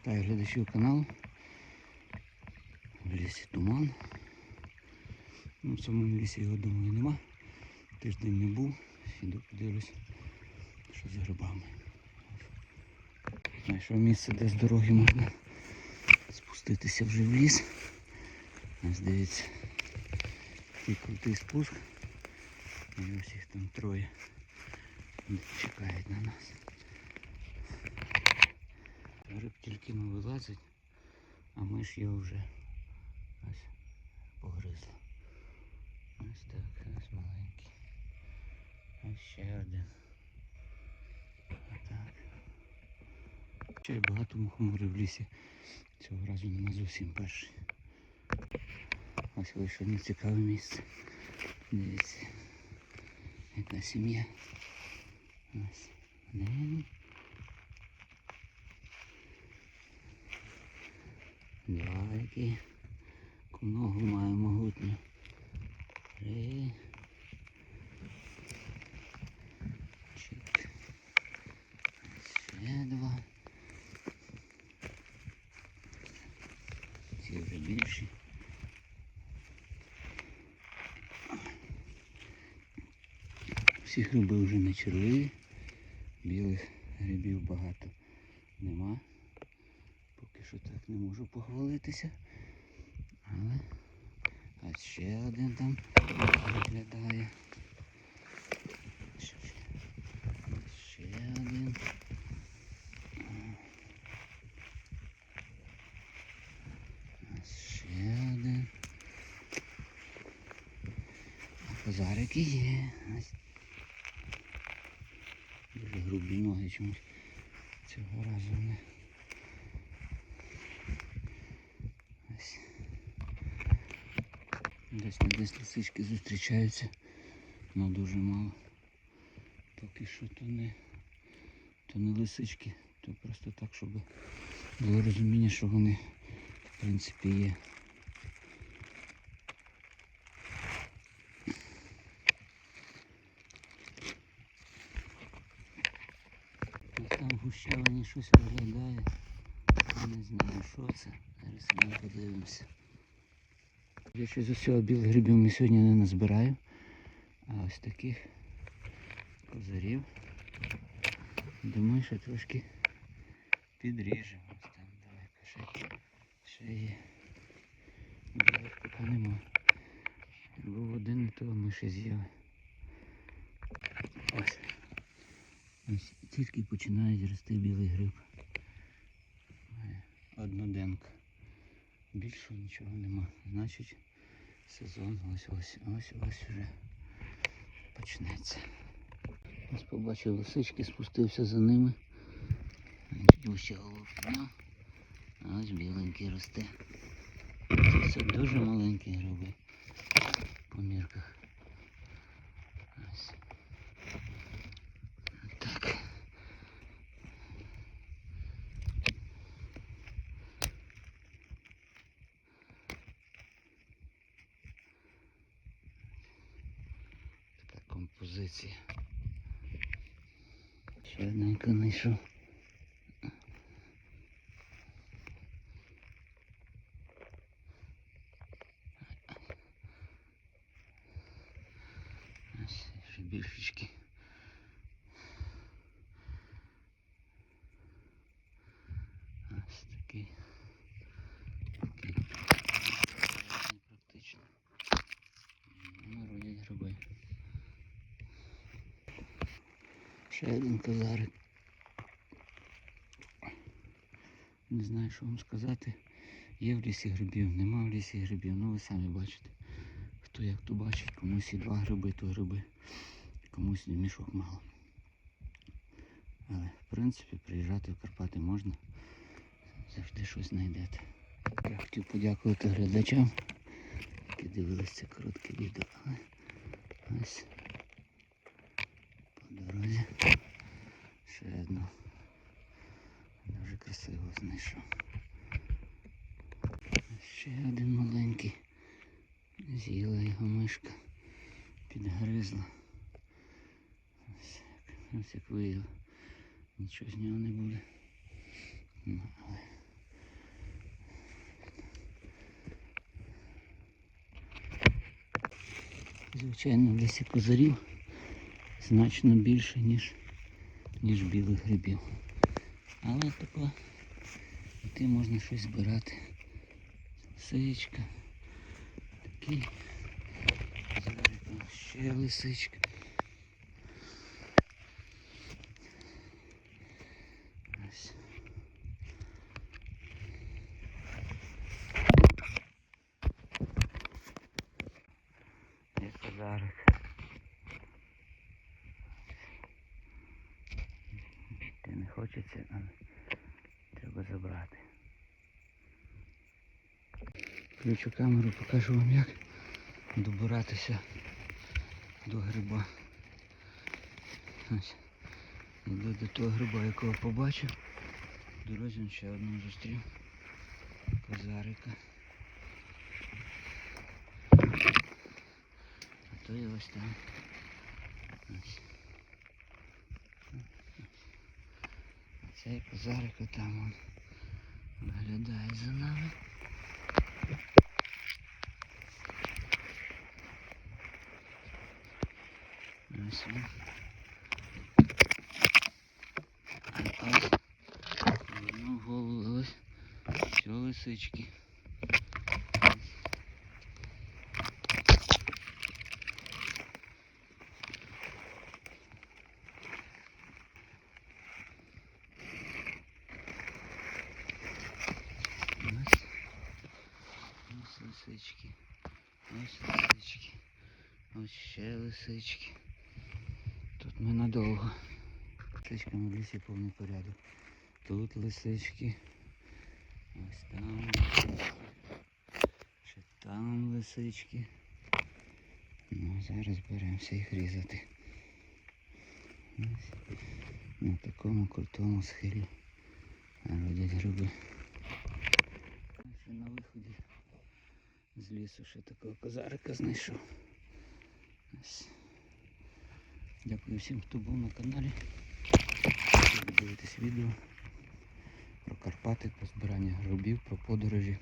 Вітаю глядачів каналу. В лісі туман. Ну, в самому лісі його думаю нема. Тиждень не був. Іду подивлюсь, що з грибами. Знайшов місце, де з дороги можна спуститися вже в ліс. Ось дивіться. Такий крутий спуск. І ось їх там троє. Чекають на нас. Гриб тільки не вилазить, а ми ж його вже ось погризли. Ось так, ось маленький. Ось ще один. Отак. Ще й багато мухоморів в лісі. Цього разу нема зовсім перший. Ось вийшов на цікаве місце. Дивіться. Яка сім'я. Ось. Один. Які. Ногу має могутню. Три. Чотири. Ще два. Ці вже більші. Всі гриби вже не червиві. Білих грибів багато нема. Поки що так не можу похвалитися. Але а ще один там виглядає. Ще, ще один. Ще один. А є. Дуже грубі ноги чомусь цього разу не. Десь десь лисички зустрічаються, але дуже мало. Поки що то не, то не лисички, то просто так, щоб було розуміння, що вони в принципі є. Там гущавині щось виглядає. Не знаю, що це. Зараз ми подивимося. Я з усього білих грибів ми сьогодні не назбираю. А ось таких козарів. Думаю, що трошки підріжемо. Ось там далеко ще, ще є. Білих поки нема. Був один, то ми ще з'їли. Ось. Ось тільки починає рости білий гриб. Одноденка. Більше нічого нема. Значить сезон ось ось ось ось вже почнеться. Ось побачив лисички, спустився за ними. Вище ось біленький росте. Це все дуже маленькі гриби по мірках. Ось. Так. Така композиція. Ще одненько знайшов. Ось ще більшечки. Ось такий. такий. Практично. Ну, родять гриби. Ще один козарик. Не знаю, що вам сказати. Є в лісі грибів, нема в лісі грибів, ну ви самі бачите. Хто як то бачить, комусь і два гриби, то гриби, комусь і мішок мало. Але в принципі приїжджати в Карпати можна. Завжди щось знайдете. Я хотів подякувати глядачам, які дивились це коротке відео. Але ось його знайшов. Ще один маленький. З'їла його мишка, підгризла. Ось як, ось як виїв. Нічого з нього не буде. Ну, але... Звичайно, в лісі козарів значно більше, ніж ніж білих грибів. Але така йти можна щось збирати. Лисичка. Такий. Ще лисичка. Ось. Козарик. Ти не хочеться, але треба забрати. Включу камеру, покажу вам як добиратися до гриба. Ось. Йду до того гриба, якого побачив. В дорозі ще одного зустрів. Козарика. А то і ось там. Ось. Цей козарик там он виглядає за нами. Ось він. Ось одну голову ось все лисички. Ще лисички. Тут ми надовго. Лисичками в лісі повний порядок. Тут лисички. Ось там. Ще там лисички. Ну, зараз беремося їх різати. Ось. На такому крутому схилі родять гриби. На виході з лісу ще такого козарика знайшов. Дякую всім, хто був на каналі. Ви дивитесь відео про Карпати, про збирання гробів, про подорожі.